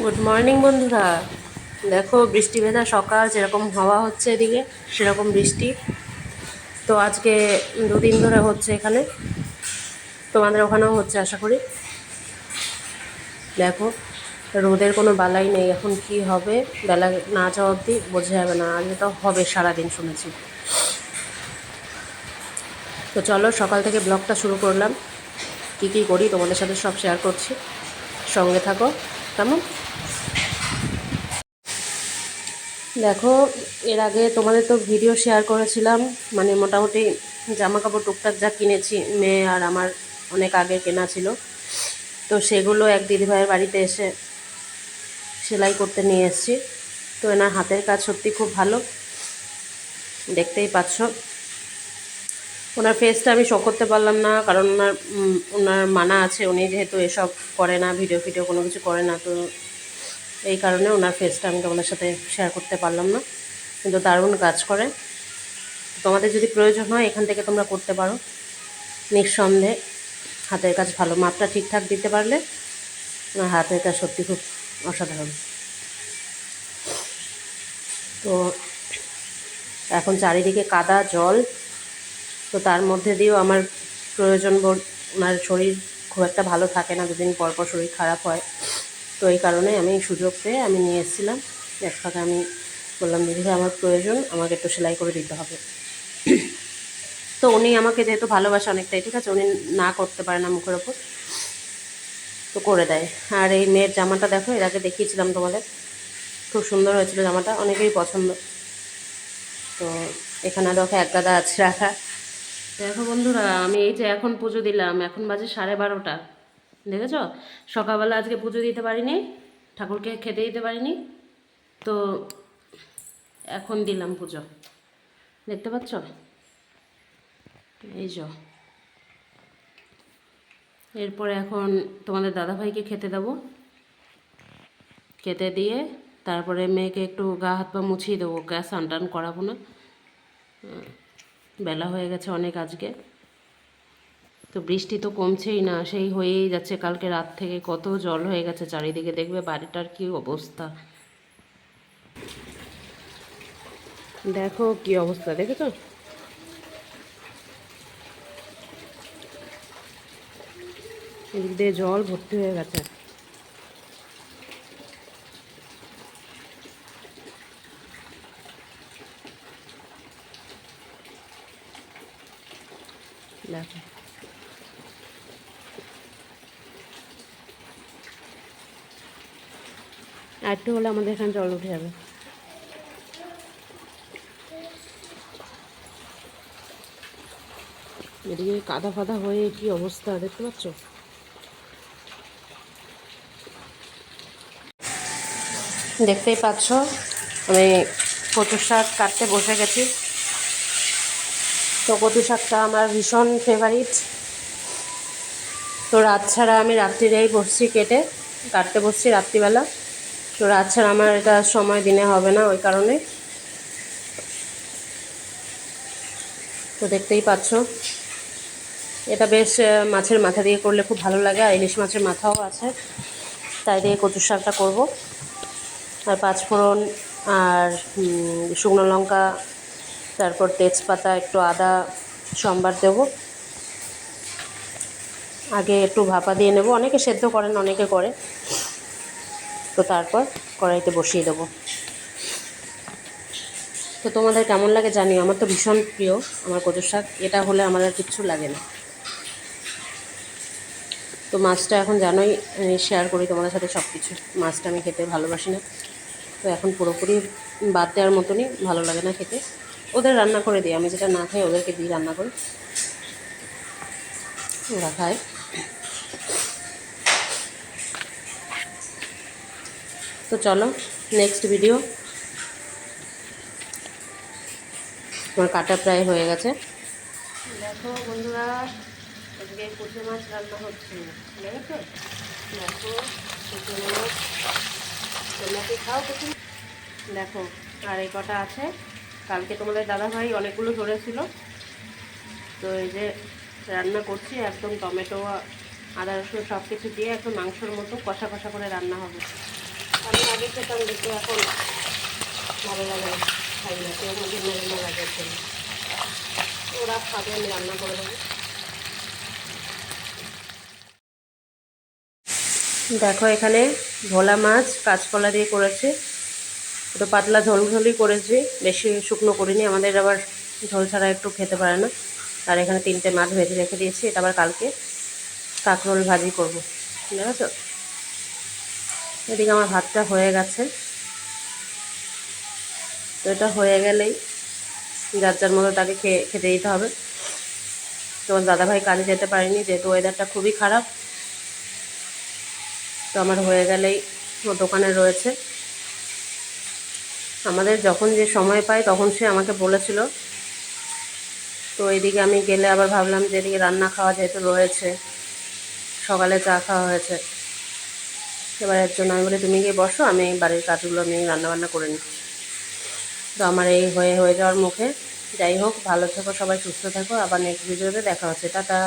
Good morning বন্ধুরা। দেখো, বৃষ্টি ভেজা সকাল, যেরকম হাওয়া হচ্ছে এদিকে, সেরকম বৃষ্টি। তো আজকে দুদিন ধরে হচ্ছে এখানে। তোমাদের ওখানেও হচ্ছে, আশা করি। দেখো, রোদের কোনো বালাই নেই, এখন কি হবে? বেলা না যাওয়া অবধি বোঝা যাবে না আজকে তো হবে সারাদিন শুনেছি। তো চলো, সকাল থেকে ব্লগটা শুরু করলাম। কী কী করি, তোমাদের সাথে সব শেয়ার করছি। সঙ্গে থাকো, কেমন? দেখো, এর আগে তোমাদের তো ভিডিও শেয়ার করেছিলাম মানে মোটামুটি জামা কাপড় টুকটাক যা কিনেছি, মেয়ে আর আমার অনেক আগে কেনা ছিল, তো সেগুলো এক দিদিভাইয়ের বাড়িতে এসে সেলাই করতে নিয়ে এসেছি। তো এনার হাতের কাজ সত্যি খুব ভালো, দেখতেই পাচ্ছ। ওনার ফেসটা আমি শো করতে পারলাম না, কারণ ওনার ওনার মানা আছে, উনি যেহেতু এসব করে না ভিডিও ফিডিও কোনো কিছু করে না, তো এই কারণে ওনার ফেসটা আমি তোমাদের সাথে শেয়ার করতে পারলাম না। কিন্তু দারুণ কাজ করে। তোমাদের যদি প্রয়োজন হয়, এখান থেকে তোমরা করতে পারো। নিঃসন্দেহে হাতের কাজ ভালো। মাপটা ঠিকঠাক দিতে পারলে ওনার হাতের কাজ সত্যি খুব অসাধারণ। তো এখন চারিদিকে কাদা, জল। তো তার মধ্যে দিয়েও আমার প্রয়োজন বোধ ওনার শরীর খুব একটা ভালো থাকে না। দুদিন পর পর শরীর খারাপ হয়। তো এই কারণে আমি সুযোগ পেয়ে আমি নিয়ে এসেছিলাম। এক ফাঁকে আমি বললাম, দিদি, আমার প্রয়োজন, আমাকে একটু সেলাই করে দিতে হবে। তো উনি আমাকে যেহেতু ভালোবাসে অনেকটাই, ঠিক আছে? উনি না করতে পারে না মুখের ওপর, তো করে দেয়। আর এই মেয়ের জামাটা দেখো, এর আগে দেখিয়েছিলাম তোমাদের। খুব সুন্দর হয়েছিল জামাটা, অনেকেই পছন্দ। তো এখানে দেখো এক গাদা আছে রাখা। দেখো বন্ধুরা, আমি এই যে এখন পুজো দিলাম, এখন বাজে সাড়ে বারোটা। দেখেছ? সকালবেলা আজকে পুজো দিতে পারিনি, ঠাকুরকে খেতে দিতে পারিনি, তো এখন দিলাম পুজো। দেখতে পাচ্ছ? এই যো। এরপরে এখন তোমাদের দাদাভাইকে খেতে দেবো। খেতে দিয়ে তারপরে মেয়েকে একটু গা হাত পা মুছিয়ে দেবো, গ্যাস স্নান টান করাবো না। বেলা হয়ে গেছে অনেক আজকে। তো বৃষ্টি তো কমছেই না, সেই হয়েই যাচ্ছে কালকে রাত থেকে কত জল হয়ে গেছে, চারিদিকে দেখবে বাড়িটার কি অবস্থা। দেখো কি অবস্থা, দেখেছ? এদিক দিয়ে জল ভর্তি হয়ে গেছে। দেখো। আর একটু হলে আমাদের এখানে জল উঠে যাবে। এদিকে কাদা ফাদা হয়ে কি অবস্থা দেখতে পাচ্ছ? দেখতেই পাচ্ছ, আমি কচু শাক কাটতে বসে গেছি। তো কচু শাকটা আমার ভীষণ ফেভারিট তো রাত ছাড়া আমি রাত্রিরেই বসছি কেটে, কাটতে বসছি রাত্রিবেলা। তো রাত ছাড়া আমার এটা সময় দিনে হবে না ওই কারণে। তো দেখতেই পাচ্ছ। এটা বেশ মাছের মাথা দিয়ে করলে খুব ভালো লাগে, আর ইলিশ মাছের মাথাও আছে। তাই দিয়ে কচু শাকটা করব। আর পাঁচফোড়ন আর শুকনো লঙ্কা, তারপর তেজপাতা, একটু আদা, সম্বার দেব। আগে একটু ভাপা দিয়ে নেব। অনেকে সেদ্ধ করেন, অনেকে করে। তো তারপর কড়াইতে বসিয়ে দেবো। তো তোমাদের কেমন লাগে জানিও, আমার তো ভীষণ প্রিয় আমার কচুর শাক, এটা হলে আমার আর কিচ্ছু লাগে না। তো মাছটা এখন জানোই শেয়ার করি তোমাদের সাথে সব কিছু মাছটা আমি খেতে ভালোবাসি না। তো এখন পুরোপুরি বাদ দেওয়ার মতনই ভালো লাগে না খেতে। ওদের রান্না করে দিই, আমি যেটা না খাই ওদেরকে দিই রান্না করি। ওরা খায়। তো চলো নেক্সট ভিডিও তোমার কাটা প্রায় হয়ে গেছে। দেখো বন্ধুরা আজকে পুঁটি মাছ রান্না হচ্ছে। দেখেছ দেখো পুঁটি মাছ। তোমরা খাও মাছ? দেখো আর এই কটা আছে। কালকে তোমাদের দাদাভাই অনেকগুলো ধরেছিল। তো এই যে রান্না করছি, একদম টমেটো, আদা রসুন সব কিছু দিয়ে একদম মাংসের মতো কষা কষা করে রান্না হবে। ওরা রান্না করে দেবো দেখো এখানে ভোলা মাছ কাঁচকলা দিয়ে করেছে। একটু পাতলা ঝোল ঝোলই করেছি, বেশি শুকনো করিনি, আমাদের আবার ঝোল ছাড়া একটু খেতে পারে না। আর এখানে তিনটে মাছ ভেজে রেখে দিয়েছি, এটা আবার কালকে কাঁকরোল ভাজি করব। দেখেছ এদিকে আমার ভাতটা হয়ে গেছে। তো এটা হয়ে গেলেই যার যার মতো তাকে খেয়ে, খেতে দিতে হবে। তোমার দাদাভাই কাজে যেতে পারিনি, যেহেতু ওয়েদারটা খুবই খারাপ। তো আমার হয়ে গেলেই ও দোকানে রয়েছে। আমাদের যখন যে সময় পাই তখন সে আমাকে বলেছিল। তো এদিকে আমি গেলে আবার ভাবলাম যে এদিকে রান্না খাওয়া যেহেতু রয়েছে, সকালে চা খাওয়া হয়েছে। এবার এর জন্য আমি বলি, তুমি গিয়ে বসো, আমি বাড়ির কাজগুলো আমি রান্নাবান্না করে নিই। তো আমার এই হয়ে হয়ে যাওয়ার মুখে যাই হোক, ভালো থেকো সবাই, সুস্থ থাকো, আবার নেক্সট ভিডিওতে দেখা হচ্ছে, টাটা।